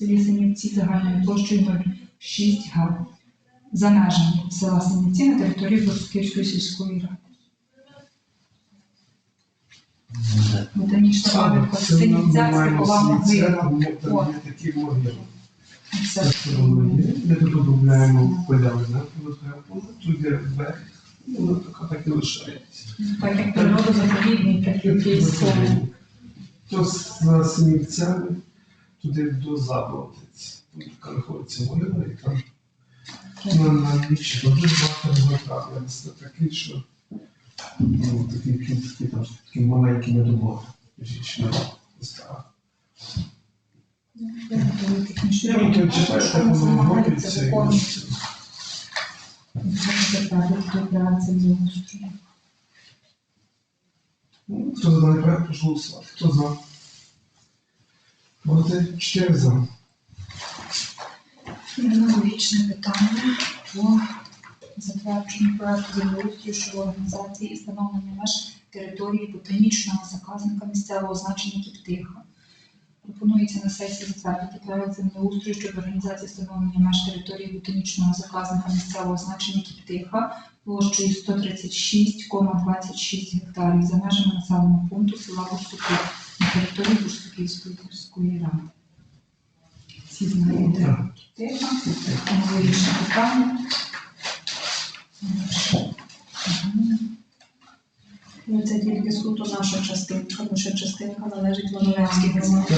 селі Синівці загальною площею 0,6 га за межами села Синівці на території Борсківської сільської ради. Ботанічна фабрика Синівця, Степова могила. О. Там є такі могили. Це Це воно є. Ми тут обробляємо полями, тут є берег, і воно така так і лишається. так як природозаповідний, так і військовий. То з Синівцями туди до Заболотиць. Тут така знаходиться могила, і там на, на ніч дуже багато виготовлення. Це такий, що ну, такий, такий, такий, там, такий маленький недобор. Жіночна стара. Я так воно робиться. і Хто за прошу голосувати. Хто за? Проти? Чотири за. І аналогічне питання по затвердженню проекту землеустрою щодо організації і встановлення меж території ботанічного заказника місцевого значення Кіптиха. Пропонується на сесії затвердити проект землеустрою щодо організації встановлення меж території ботанічного заказника місцевого значення Кіптиха площею 136,26 гектарів за межами населеного пункту села Бурсуки на території Бурсуківської ради. Всі знаєте Кіптиха, аналогічне питання. Ну, це тільки суто наша частинка, тому що частинка належить Лановецькій громаді.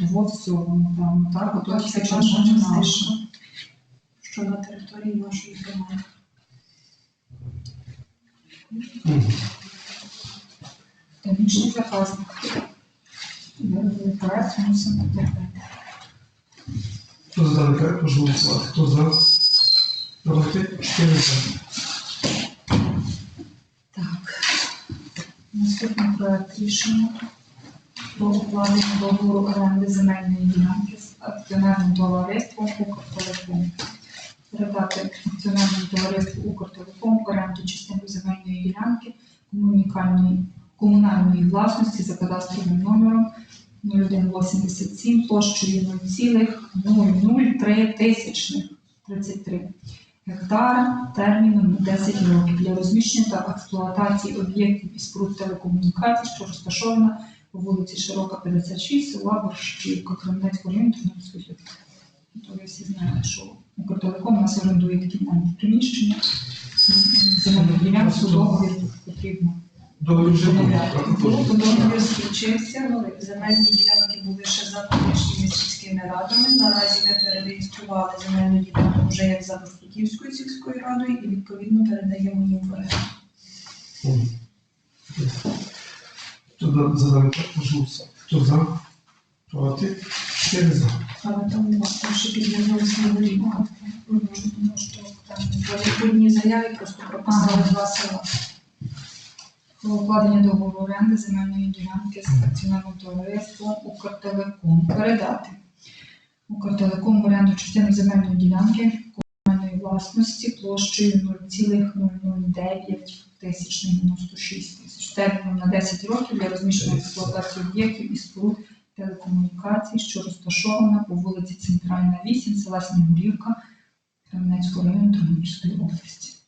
Во всьому там, так, от це наша. частинка, що на території нашої громади. Мгм. Технічний заказник. Мусимо підтримати. Хто за даний проект, прошу голосувати. Хто за? Проти? Чотири за. Так. Наступний проект рішення про укладення договору оренди земельної ділянки з акціонерним товариством «Укртелеком». Передати акціонерному товариству «Укртелеком» оренду частини земельної ділянки комунікальної комунальної власності за кадастровим номером 0187 площею 0,003 тисячних 33 гектара терміном 10 років для розміщення та експлуатації об'єктів і споруд телекомунікацій, що розташована по вулиці Широка, 56, села Борщівка, Кремнецького району Тернопільської області. То ви всі знаєте, що Укртелеком нас орендує такі маленькі приміщення. Земельну ділянку договір потрібно. Був. Домовляти. так, Ну, договір скінчився, ну, земельні ділянки були ще за колишніми сільськими радами. Наразі ми перереєстрували земельну ділянку вже як за Борстуківською сільською радою і відповідно передаємо їм в оренду. Мгм. Хто за- за даний проект, прошу голосувати. Хто за? Проти? Чотири за. Але там у вас там ще підвернулися на дорігу. Тому що там в відповідній заяві просто прописали два села. Про укладення договору оренди земельної ділянки з акціонерним товариством Укртелеком. Передати Укртелеком в оренду частину земельної ділянки комунальної власності площею 0,009 тисячних 96 тисяч терміном на 10 років для розміщення експлуатації об'єктів і споруд телекомунікацій, що розташована по вулиці Центральна 8, села Снігурівка, Кременецького району Тернопільської області.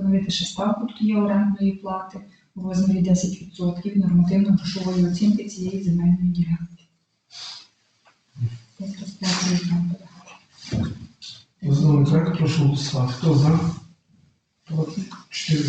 Встановити ще ставку тут є орендної плати у розмірі 10% нормативно-грошової оцінки цієї земельної ділянки. Даний проект, прошу голосувати. Хто за? Проти? Чотири.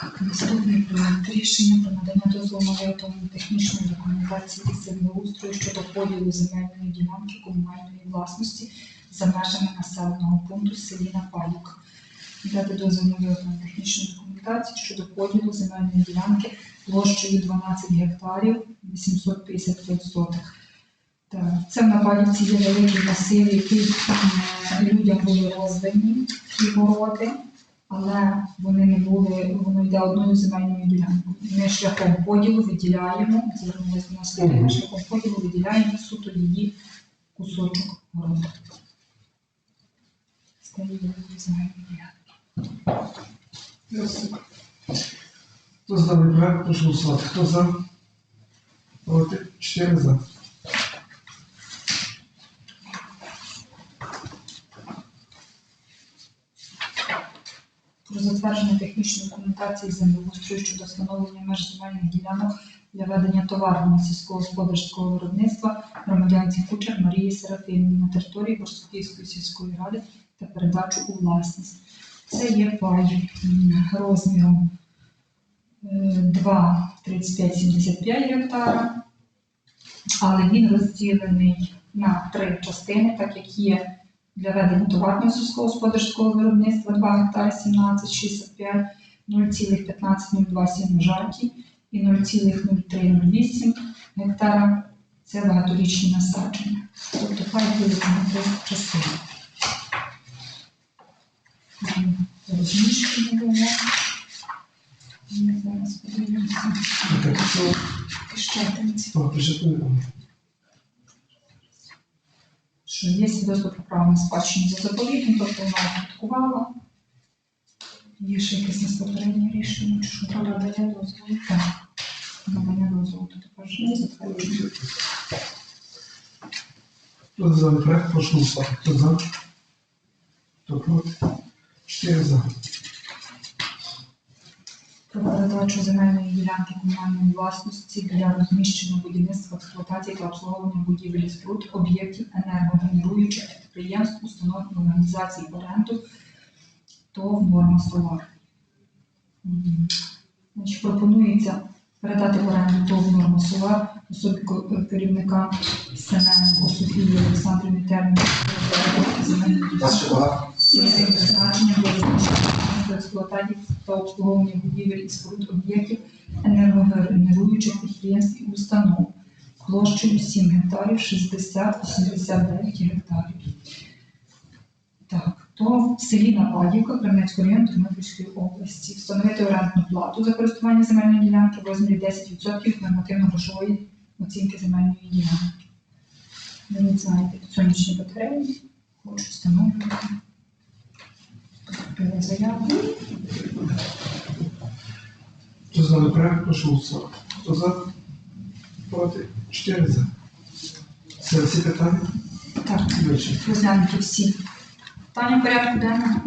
Так, наступний проект рішення про надання дозволу на виготовлення технічної документації землеустрою щодо поділу земельної ділянки комунальної власності за межами населеного пункту в селі Напалюк. Дати дозвіл на виготовлення технічної документації щодо поділу земельної ділянки площею 12 гектарів 855 сотих. Це в Напалівці є великий масив, який е, людям були роздані ті городи але вони не були, воно йде одною земельною ділянкою. Ми шляхом поділу виділяємо, звернулися ми шляхом поділу виділяємо суто її кусочок городу. Хто за даний прошу голосувати. Хто за? Проти? Чотири за. Про затвердження технічної документації землеустрою щодо встановлення меж земельних ділянок для ведення товарного сільськогосподарського виробництва громадянці Кучер Марії Серафімівни на території Борсуківської сільської ради та передачу у власність. Це є пай розміром е, 2,3575 гектара, але він розділений на три частини, так як є для ведення товарного сільськогосподарського виробництва 2 гектари 17,65, 0,1502 жаркі і 0,0308 гектара це багаторічні насадження. Тобто пай на три частини. Розміщення було. Ми що є свідоцтво про право на спадщину за заповітом, тобто вона успадкувала. Є ще якесь нас рішення, чи що Про надання дозволу. так. Надання дозволу, то тепер ж не затверджуємо. Хто за проект, прошу голосувати. За? Хто? Чотири за. Про передачу земельної ділянки комунальної власності для розміщення будівництва, експлуатації та обслуговування будівель і споруд, об'єктів енергогенеруючих підприємств, установ і організацій оренду ТОВ «Норма Солар». Значить, пропонується передати в оренду ТОВ «Норма Солар» особі керівника Семененко Софії Олександрівні терміну земельної ділянки цільовим призначенням розміщення експлуатації та обслуговування будівель і споруд об'єктів енергогенеруючих підприємств і установ площею 7 гектарів 60-89 гектарів. Так, то в селі Нападівка Кремецького району Тернопільської області встановити орендну плату за користування земельної ділянки в розмірі 10% нормативно-грошової оцінки земельної ділянки. Ви знаєте, сонячні батареї хочуть встановлювати. Заяву. Хто за проект, прошу голосувати. Хто за? Проти? Чотири за. Це всі питання? Так, Більше. розглянути всі питання порядку денного.